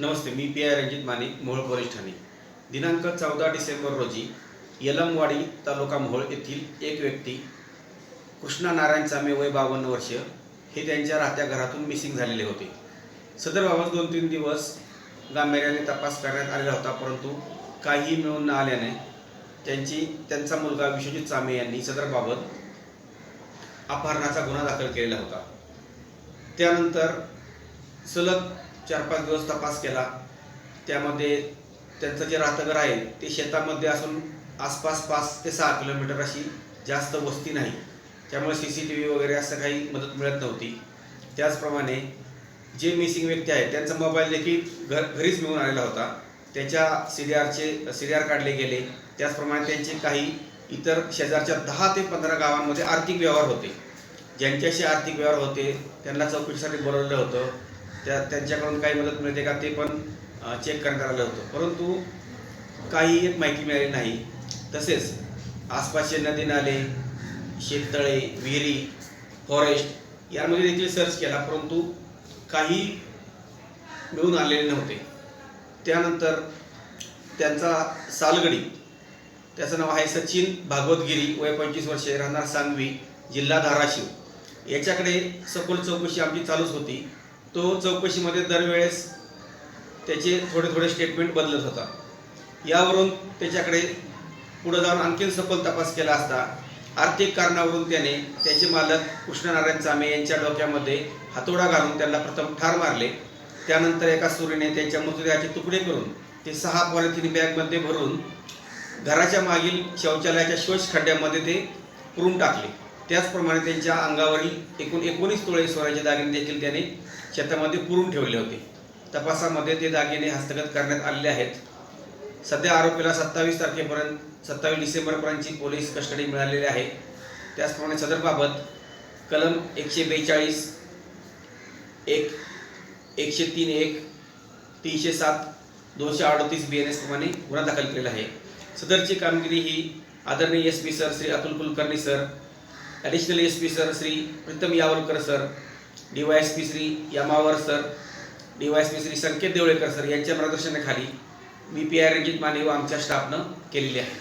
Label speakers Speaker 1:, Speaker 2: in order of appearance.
Speaker 1: Namaste me P I Ranjit Mane Mohol police Thane. दिनांक चौदा डिसेंबर रोजी यलमवाडी तालुका मोहोळ येथील एक व्यक्ती कृष्णा नारायण चामे वय बावन्न वर्ष हे त्यांच्या राहत्या घरातून मिसिंग झालेले होते. सदरबाबत दोन तीन दिवस गांभीर्याने तपास करण्यात आलेला होता परंतु काही मिळून न आल्याने त्यांची त्यांचा मुलगा विश्वजित चामे यांनी सदरबाबत अपहरणाचा गुन्हा दाखल केलेला होता. त्यानंतर सलग चार पाच दिवस तपास केला. त्यामध्ये त्यांचं जे राहतघर आहे ते शेतामध्ये असून आसपास पाच ते सहा किलोमीटर अशी जास्त वस्ती नाही. त्यामुळे सी सी टी व्ही वगैरे असं काही मदत मिळत नव्हती. त्याचप्रमाणे जे मिसिंग व्यक्ती आहे त्यांचा मोबाईल देखील घर घरीच मिळून आलेला होता. त्याच्या सी डी आरचे सी डी आर काढले गेले. त्याचप्रमाणे त्यांचे काही इतर शेजारच्या दहा ते पंधरा गावांमध्ये आर्थिक व्यवहार होते. ज्यांच्याशी आर्थिक व्यवहार होते त्यांना चौकशीसाठी बोलवलं होतं. त्या त्यांच्याकडून काही मदत मिळते का ते पण चेक करण्यात आलं होतं. परंतु काही एक माहिती मिळाली नाही. तसेच आसपासचे नदी नाले शेततळे विहिरी फॉरेस्ट यामध्ये देखील सर्च केला परंतु काही मिळून आलेले नव्हते. त्यानंतर त्यांचा सालगडी त्याचं नाव आहे सचिन भागवतगिरी वय पंचवीस वर्षे राहणार सांगवी जिल्हा धाराशिव. याच्याकडे सखोल चौकशी आमची चालूच होती. तो चौकशीमध्ये दरवेळेस त्याचे थोडे थोडे स्टेटमेंट बदलत होता. यावरून त्याच्याकडे पुढे जाऊन आणखीन सखोल तपास केला असता आर्थिक कारणावरून त्याने त्याचे मालक कृष्णनारायण चामे यांच्या डोक्यामध्ये हातोडा घालून त्यांना प्रथम ठार मारले. त्यानंतर एका सुरीने त्यांच्या मृतदेहाचे तुकडे करून ते सहा पॉलिथिन बॅगमध्ये भरून घराच्या मागील शौचालयाच्या शोष खड्ड्यामध्ये ते पुरून टाकले. त्याचप्रमाणे त्यांच्या अंगावरील एकूण एकोणीस तोळे सोन्याचे दागिने देखील त्याने शेतामध्ये पुरून ठेवले होते. तपासामध्ये ते दागिने हस्तगत करण्यात आलेले आहेत. सध्या आरोपीला सत्तावीस तारखेपर्यंत सत्तावीस डिसेंबरपर्यंतची पोलीस कस्टडी मिळालेली आहे. त्याचप्रमाणे सदरबाबत कलम एकशे बेचाळीस एक एकशे तीन एक तीनशे सात दोनशे अडतीस बी एन एस प्रमाणे गुन्हा दाखल केलेला आहे. सदरची कामगिरी ही आदरणीय S P sir Shri Atul Kulkarni sir additional S P sir Shri Pritam Yavalkar sir D Y S P Shri Yamavar sir D Y S P Shri Sanket Deolekar sir यांच्या मार्गदर्शनाखाली B P I Ranjit Mane व आमच्या स्टाफनं केलेली आहे.